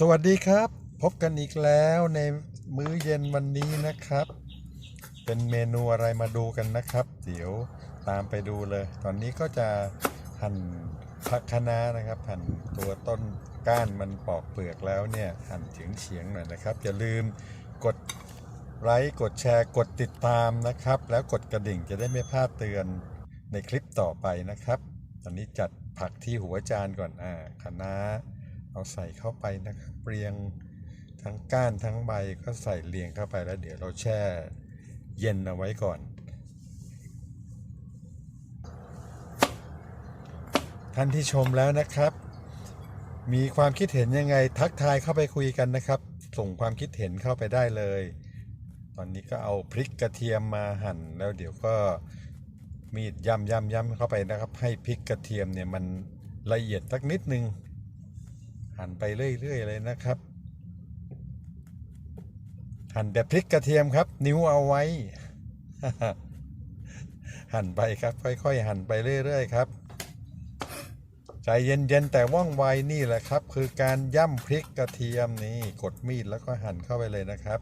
สวัสดีครับ พบกันอีกแล้วในมื้อเย็นวันนี้นะครับ เป็นเมนูอะไรมาดูกันนะครับ เดี๋ยวตามไปดูเลย ตอนนี้ก็จะหั่นผักคะน้านะครับ หั่นตัวต้นก้านมันปอกเปลือกแล้วเนี่ยหั่นเฉียงเฉียงๆหน่อยนะครับ อย่าลืมกดไลค์กดแชร์กดติดตามนะครับ แล้วกดกระดิ่งจะได้ไม่พลาดเตือนในคลิปต่อไปนะครับ ตอนนี้จัดผักที่หัวจานก่อนอ่าคะน้า เอาใส่เข้าไปนะครับเรียงทั้งก้านทั้งใบก็ใส่เรียงเข้าไปแล้วเดี๋ยวเราแช่เย็นเอาไว้ก่อน ท่านที่ชมแล้วนะครับ มีความคิดเห็นยังไงทักทายเข้าไปคุยกันนะครับ ส่งความคิดเห็นเข้าไปได้เลย ตอนนี้ก็เอาพริกกระเทียมมาหั่น แล้วเดี๋ยวก็มีดย่ำย่ำย่ำเข้าไปนะครับ ให้พริกกระเทียมเนี่ยมันละเอียดสักนิดนึง หั่นไปเรื่อยๆเลยนะครับ หั่นแบบพริกกระเทียมครับ นิ้วเอาไว้ หั่นไปครับ ค่อย ๆ หั่นไปเรื่อยๆครับใจเย็นๆแต่ว่องไวนี่แหละครับ คือการย่ำพริกกระเทียมนี่กดมีดแล้วก็หั่นเข้าไปเลยนะครับ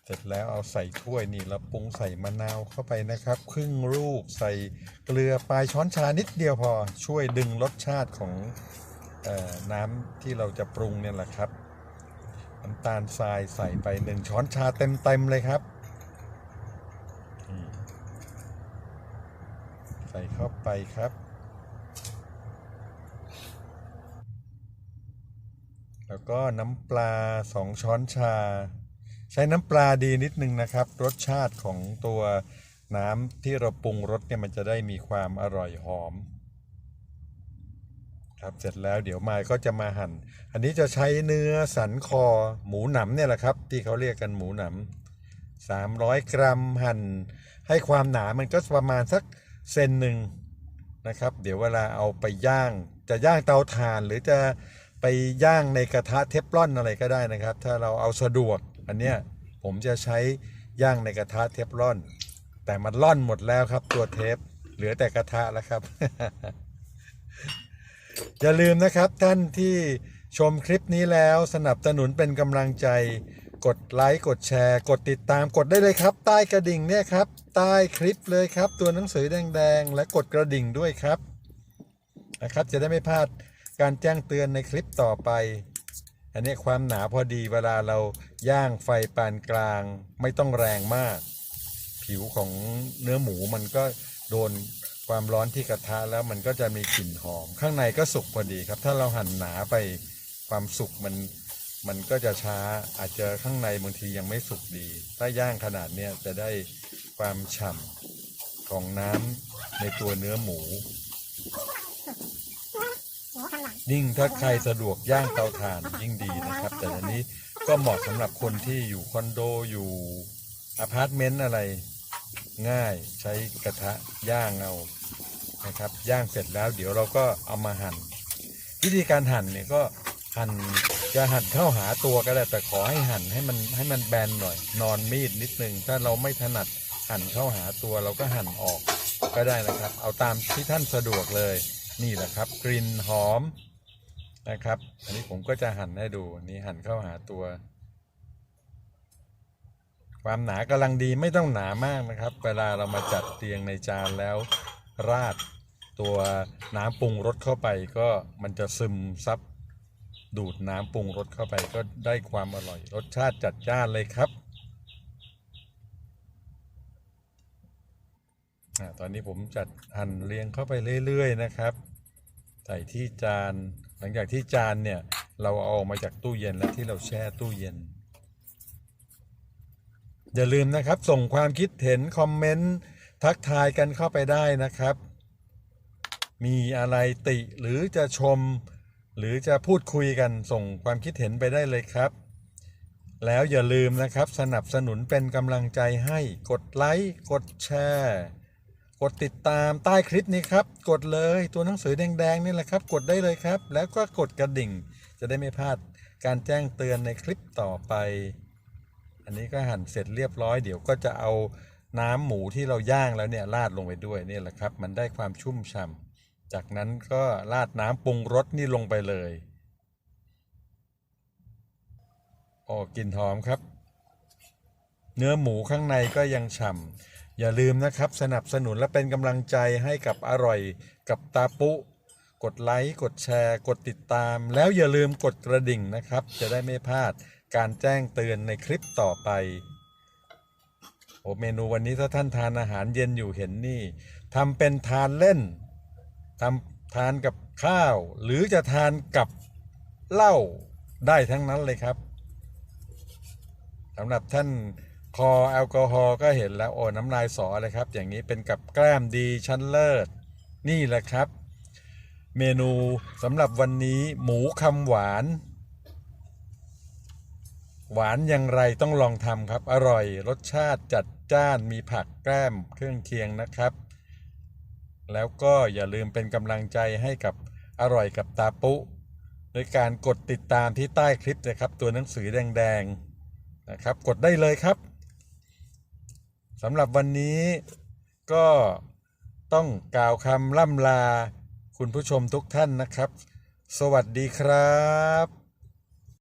เส ร็จแล้วเอาใส่ถ้วยนี่แล้วปรุงใส่มะนาวเข้าไปนะครับ ครึ่งลูกใส่เกลือปลายช้อนชานิดเดียวพอช่วยดึงรสชาติของออน้ำที่เราจะปรุงเนี่ยแหละครับน้ำตาลทรายใส่ไปหนึ่งช้อนชาเต็มๆเลยครับใส่เข้าไปครับ แล้วก็น้ำปลาสองช้อนชา ใช้น้ำปลาดีนิดนึงนะครับ รสชาติของตัวน้ำที่เราปรุงรสเนี่ยมันจะได้มีความอร่อยหอม ครับเสร็จแล้วเดี๋ยวมายก็จะมาหั่น อันนี้จะใช้เนื้อสันคอหมูหนำเนี่ยแหละครับ ที่เขาเรียกกันหมูหนำสามร้อยกรัมหั่น ให้ความหนามันก็ประมาณสักเซนหนึ่งนะครับ เดี๋ยวเวลาเอาไปย่าง จะย่างเตาถ่านหรือจะไปย่างในกระทะเทฟลอนอะไรก็ได้นะครับ ถ้าเราเอาสะดวก อันเนี้ยผมจะใช้ย่างในกระทะเทฟลอน แต่มันล่อนหมดแล้วครับ ตัวเทปเหลือแต่กระทะแล้วครับ อย่าลืมนะครับท่านที่ชมคลิปนี้แล้วสนับสนุนเป็นกำลังใจ กดไลค์กดแชร์ กดติดตามกดได้เลยครับ ใต้กระดิ่งเนี่ยครับ ใต้คลิปเลยครับ ตัวหนังสือแดงๆ และกดกระดิ่งด้วยครับนะครับ จะได้ไม่พลาดการแจ้งเตือนในคลิปต่อไป อันนี้ความหนาพอดีเวลาเราย่างไฟปานกลางไม่ต้องแรงมาก ผิวของเนื้อหมูมันก็โดนความร้อนที่กระทะแล้วมันก็จะมีกลิ่นหอม ข้างในก็สุกพอดีครับ ถ้าเราหั่นหนาไปความสุกมันมันก็จะช้าอาจจะข้างในบางทียังไม่สุกดี ถ้าย่างขนาดเนี้ยจะได้ความฉ่ำของน้ำในตัวเนื้อหมู ยิ่งถ้าใครสะดวกย่างเตาถ่านยิ่งดีนะครับ แต่อันนี้ก็เหมาะสำหรับคนที่อยู่คอนโดอยู่อพาร์ตเมนต์อะไรง่ายใช้กระทะย่างเอานะครับ ย่างเสร็จแล้วเดี๋ยวเราก็เอามาหั่น วิธีการหั่นเนี่ยก็หั่นจะหั่นเข้าหาตัวก็ได้แต่ขอให้หั่นให้มันให้มันแบนหน่อย นอนมีดนิดนึง ถ้าเราไม่ถนัดหั่นเข้าหาตัวเราก็หั่นออกก็ได้นะครับ เอาตามที่ท่านสะดวกเลย นี่แหละครับ กลิ่นหอม นะครับ อันนี้ผมก็จะหั่นให้ดูนี่หั่นเข้าหาตัว ความหนากำลังดีไม่ต้องหนามากนะครับ เวลาเรามาจัดเตียงในจานแล้วราดตัวน้ำปรุงรสเข้าไปก็มันจะซึมซับดูดน้ำปรุงรสเข้าไปก็ได้ความอร่อย รสชาติจัดจ้านเลยครับอตอนนี้ผมจัดหั่นเรียงเข้าไปเรื่อย ๆ นะครับ ใส่ที่จาน หลังจากที่จานเนี่ยเราเอาออกมาจากตู้เย็นแล้วที่เราแช่ตู้เย็น อย่าลืมนะครับ ส่งความคิดเห็นคอมเมนต์ทักทายกันเข้าไปได้นะครับ มีอะไรติหรือจะชม หรือจะพูดคุยกันส่งความคิดเห็นไปได้เลยครับ แล้วอย่าลืมนะครับสนับสนุนเป็นกำลังใจให้กดไลค์กดแชร์ กดติดตามใต้คลิปนี้ครับ กดเลยตัวหนังสือแดงๆนี่แหละครับ กดได้เลยครับ แล้วก็กดกระดิ่ง จะได้ไม่พลาดการแจ้งเตือนในคลิปต่อไป อันนี้ก็หั่นเสร็จเรียบร้อยเดี๋ยวก็จะเอาน้ำหมูที่เราย่างแล้วเนี่ยราดลงไปด้วยนี่แหละครับ มันได้ความชุ่มฉ่ำจากนั้นก็ราดน้ำปรุงรสนี่ลงไปเลยโอ้กลิ่นหอมครับ เนื้อหมูข้างในก็ยังฉ่ำ อย่าลืมนะครับสนับสนุนและเป็นกำลังใจให้กับอร่อยกับตาปุ กดไลค์กดแชร์ กดติดตาม แล้วอย่าลืมกดกระดิ่งนะครับ จะได้ไม่พลาดการแจ้งเตือนในคลิปต่อไปโอ้เมนูวันนี้ถ้าท่านทานอาหารเย็นอยู่เห็นนี่ทำเป็นทานเล่นทำทานกับข้าว หรือจะทานกับเหล้าได้ทั้งนั้นเลยครับสำหรับท่าน คอแอลกอฮอล์ก็เห็นแล้วโอ้น้ำลายสอเลยครับ อย่างนี้เป็นกับแกล้มดีชั้นเลิศ นี่แหละครับ เมนูสำหรับวันนี้หมูคำหวาน หวานอย่างไรต้องลองทำครับ อร่อยรสชาติจัดจ้านมีผักแกล้มเครื่องเคียงนะครับ แล้วก็อย่าลืมเป็นกำลังใจให้กับอร่อยกับตาปุโดยการกดติดตามที่ใต้คลิปนะครับ ตัวหนังสือแดง ๆ นะครับ กดได้เลยครับ สำหรับวันนี้ก็ต้องกล่าวคำล่ำลาคุณผู้ชมทุกท่านนะครับ สวัสดีครับ